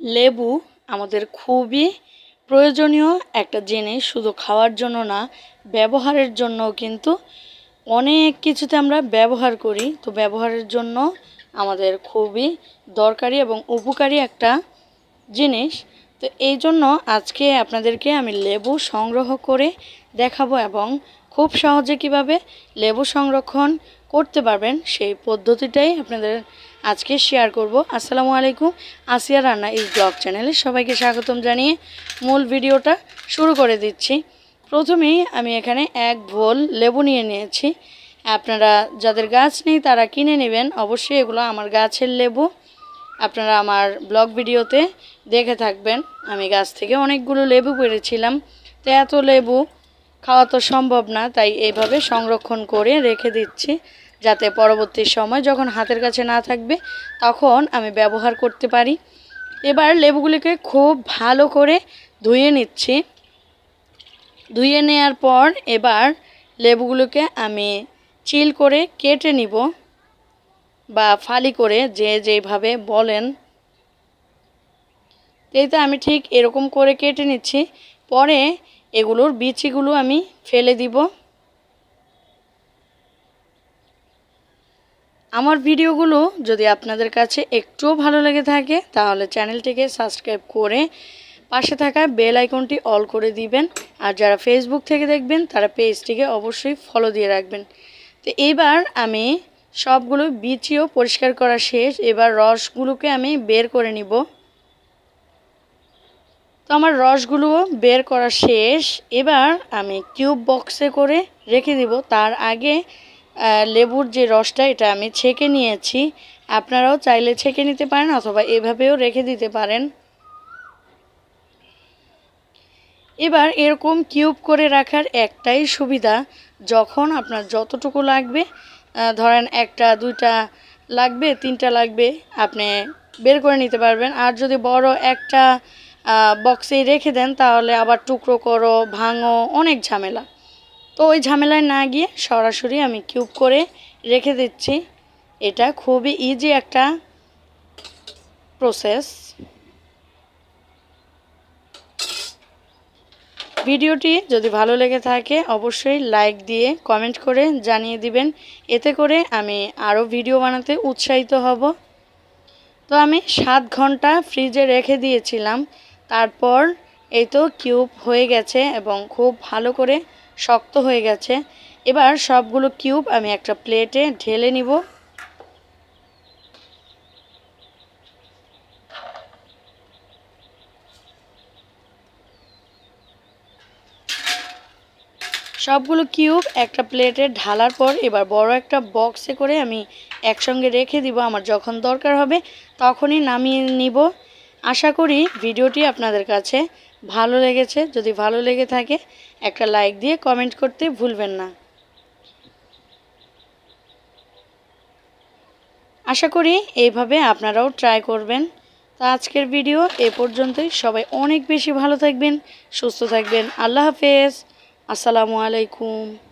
লেবু আমাদের খুবই প্রয়োজনীয় একটা জিনিস, শুধু খাওয়ার জন্য না, ব্যবহারের জন্যও কিন্তু অনেক কিছুতে আমরা ব্যবহার করি। তো ব্যবহারের জন্য আমাদের খুবই দরকারি এবং উপকারী একটা জিনিস। তো এই জন্য আজকে আপনাদেরকে আমি লেবু সংগ্রহ করে দেখাবো এবং খুব সহজে কীভাবে লেবু সংরক্ষণ করতে পারবেন, সেই পদ্ধতিটাই আপনাদের আজকে শেয়ার করব। আসসালামু আলাইকুম, আসিয়া রান্না ইস ব্লগ চ্যানেলে সবাইকে স্বাগতম জানিয়ে মূল ভিডিওটা শুরু করে দিচ্ছি। প্রথমেই আমি এখানে এক ভোল লেবু নিয়ে নিয়েছি। আপনারা যাদের গাছ নেই তারা কিনে নেবেন, অবশ্যই এগুলো আমার গাছের লেবু। আপনারা আমার ব্লগ ভিডিওতে দেখে থাকবেন, আমি গাছ থেকে অনেকগুলো লেবু পেরেছিলাম। তো এত লেবু খাওয়া তো সম্ভব না, তাই এইভাবে সংরক্ষণ করে রেখে দিচ্ছি। যাতে পরবর্তী সময় যখন হাতের কাছে না থাকবে, তখন আমি ব্যবহার করতে পারি। এবার লেবুগুলিকে খুব ভালো করে ধুয়ে নিচ্ছি। ধুয়ে নেওয়ার পর এবার লেবুগুলোকে আমি চিল করে কেটে নিব বা ফালি করে যে যেভাবে বলেন। তো আমি ঠিক এরকম করে কেটে নিচ্ছি। পরে এগুলোর বিচিগুলো আমি ফেলে দিব। আমার ভিডিওগুলো যদি আপনাদের কাছে একটুও ভালো লেগে থাকে, তাহলে চ্যানেলটিকে সাবস্ক্রাইব করে পাশে থাকা বেল আইকনটি অল করে দিবেন। আর যারা ফেসবুক থেকে দেখবেন, তারা পেজটিকে অবশ্যই ফলো দিয়ে রাখবেন। তো এবার আমি সবগুলো বিচিও পরিষ্কার করা শেষ। এবার রসগুলোকে আমি বের করে নিব। তো আমার রসগুলো বের করা শেষ। এবার আমি কিউব বক্সে করে রেখে দিব। তার আগে লেবুর যে রসটা, এটা আমি ছেঁকে নিয়েছি। আপনারাও চাইলে ছেঁকে নিতে পারেন অথবা এভাবেও রেখে দিতে পারেন। এবার এরকম কিউব করে রাখার একটাই সুবিধা, যখন আপনার যতটুকু লাগবে ধরেন একটা, দুইটা লাগবে, তিনটা লাগবে, আপনি বের করে নিতে পারবেন। আর যদি বড় একটা বক্সে রেখে দেন, তাহলে আবার টুকরো করো, ভাঙো, অনেক ঝামেলা। তো ওই ঝামেলায় না গিয়ে সরাসরি আমি কিউব করে রেখে দিচ্ছি। এটা খুবই ইজি একটা প্রসেস ভিডিওটি যদি ভালো লেগে থাকে, অবশ্যই লাইক দিয়ে কমেন্ট করে জানিয়ে দিবেন। এতে করে আমি আরও ভিডিও বানাতে উৎসাহিত হব। তো আমি সাত ঘণ্টা ফ্রিজে রেখে দিয়েছিলাম। তারপর এই তো কিউব হয়ে গেছে এবং খুব ভালো করে শক্ত হয়ে গেছে। এবার সবগুলো কিউব আমি একটা প্লেটে ঢেলে নিব। সবগুলো কিউব একটা প্লেটে ঢালার পর এবার বড় একটা বক্সে করে আমি একসঙ্গে রেখে দিব। আমার যখন দরকার হবে তখনই নামিয়ে নিব। আশা করি ভিডিওটি আপনাদের কাছে ভালো লেগেছে, যদি ভালো লেগে থাকে, একটা লাইক দিয়ে কমেন্ট করতে ভুলবেন না। আশা করি এইভাবে আপনারাও ট্রাই করবেন। তো আজকের ভিডিও এ পর্যন্তই। সবাই অনেক বেশি ভালো থাকবেন, সুস্থ থাকবেন। আল্লাহ হাফেজ। আসসালামু আলাইকুম।